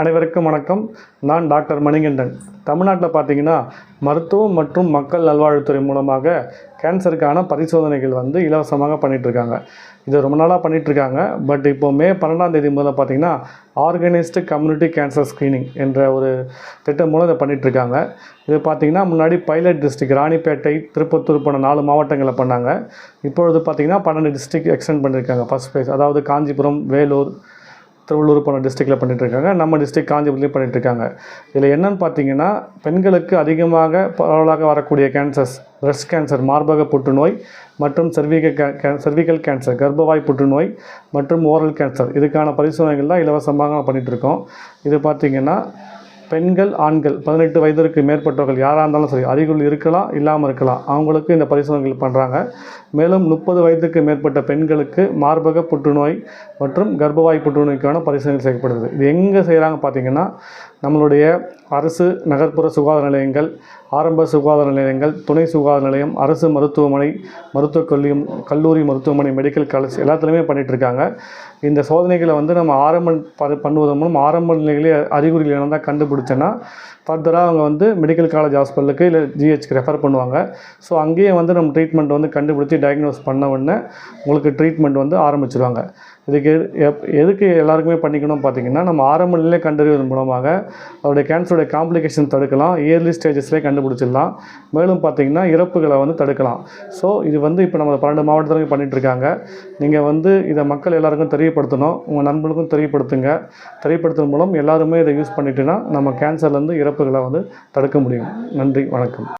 அனைவருக்கும் வணக்கம். நான் டாக்டர் மணிகண்டன். தமிழ்நாட்டில் பார்த்தீங்கன்னா மருத்துவம் மற்றும் மக்கள் நல்வாழ்வுத்துறை மூலமாக கேன்சருக்கான பரிசோதனைகள் வந்து இலவசமாக பண்ணிகிட்ருக்காங்க இருக்காங்க இது ரொம்ப நாளாக பண்ணிகிட்ருக்காங்க பட் இப்போ மே பன்னெண்டாம் தேதி முதல்ல பார்த்தீங்கன்னா ஆர்கனைஸ்டு கம்யூனிட்டி கேன்சர் ஸ்க்ரீனிங் என்ற ஒரு திட்டம் மூலம் இதை பண்ணிகிட்ருக்காங்க இது பார்த்தீங்கன்னா முன்னாடி பைலட் டிஸ்ட்ரிக் ராணிப்பேட்டை திருப்பத்தூர் போன நாலு மாவட்டங்களில் பண்ணாங்க. இப்பொழுது பார்த்தீங்கன்னா பன்னெண்டு டிஸ்ட்ரிக் எக்ஸ்டெண்ட் பண்ணியிருக்காங்க. First phase. அதாவது காஞ்சிபுரம் வேலூர் திருவள்ளூர் போன டிஸ்ட்ரிக்டில் பண்ணிகிட்ருக்காங்க நம்ம டிஸ்ட்ரிக்ட் காஞ்சிபுரத்துலேயும் பண்ணிகிட்ருக்காங்க இதில் என்னென்னு பார்த்தீங்கன்னா பெண்களுக்கு அதிகமாக பரவலாக வரக்கூடிய கேன்சர்ஸ் பிரஸ்ட் கேன்சர் மார்பக புற்றுநோய் மற்றும் செர்விக கே செர்விக்கல் கேன்சர் கர்ப்பவாய் புற்றுநோய் மற்றும் ஓரல் கேன்சர் இதுக்கான பரிசோதனைகள் தான் இலவசமாக பண்ணிகிட்ருக்கோம் இது பார்த்திங்கன்னா பெண்கள் ஆண்கள் பதினெட்டு வயதிற்கு மேற்பட்டவர்கள் யாராக இருந்தாலும் சரி அறிகுறி இருக்கலாம் இல்லாமல் இருக்கலாம். அவங்களுக்கு இந்த பரிசோதனைகள் பண்ணுறாங்க மேலும் முப்பது வயதுக்கு மேற்பட்ட பெண்களுக்கு மார்பக புற்றுநோய் மற்றும் கர்ப்பவாய் புற்றுநோய்க்கான பரிசோதனை செய்யப்படுது இது எங்கே செய்கிறாங்க பார்த்தீங்கன்னா நம்மளுடைய அரசு நகர்ப்புற சுகாதார நிலையங்கள் ஆரம்ப சுகாதார நிலையங்கள் துணை சுகாதார நிலையம் அரசு மருத்துவமனை மருத்துவக் கல்லூரி கல்லூரி மருத்துவமனை மெடிக்கல் காலேஜ் எல்லாத்துலேயுமே பண்ணிகிட்ருக்காங்க இந்த சோதனைகளை வந்து நம்ம ஆரம்ப ப- பண்ணுவதன் மூலம் ஆரம்ப நிலையிலே அறிகுறிகள் தான் கண்டுபிடிச்சோன்னா ஃபர்தராக அவங்க வந்து மெடிக்கல் காலேஜ் ஹாஸ்பிட்டலுக்கு இல்லை ஜிஹெச்க்கு ரெஃபர் பண்ணுவாங்க. ஸோ அங்கேயே வந்து நம்ம ட்ரீட்மெண்ட் வந்து கண்டுபிடிச்சி டயக்னோஸ் பண்ண உடனே உங்களுக்கு ட்ரீட்மெண்ட் வந்து ஆரம்பிச்சிருவாங்க. இதுக்கு எது- எப் எதுக்கு எல்லாருக்குமே பண்ணிக்கணும் பார்த்தீங்கன்னா நம்ம ஆரம்ப நிலையிலே கண்டறிவதன் மூலமாக அவருடைய கேன்சருடைய காம்ப்ளிகேஷன் தடுக்கலாம் இயர்லி ஸ்டேஜஸ்லேயே கண்டுபிடிச்சிடலாம். மேலும் பார்த்தீங்கன்னா இறப்புகளை வந்து தடுக்கலாம். ஸோ இது வந்து இப்போ நம்ம பன்னெண்டு மாவட்டத்தில் பண்ணிகிட்ருக்காங்க நீங்கள் வந்து இதை மக்கள் எல்லாருக்கும் தெரியப்படுத்தணும். உங்கள் நண்பர்களுக்கும் தெரியப்படுத்துங்க. தெரியப்படுத்துவதன் மூலம் எல்லாருமே இதை யூஸ் பண்ணிட்டுனா நம்ம கேன்சர்லேருந்து இறப்புகளை வந்து தடுக்க முடியும். நன்றி வணக்கம்.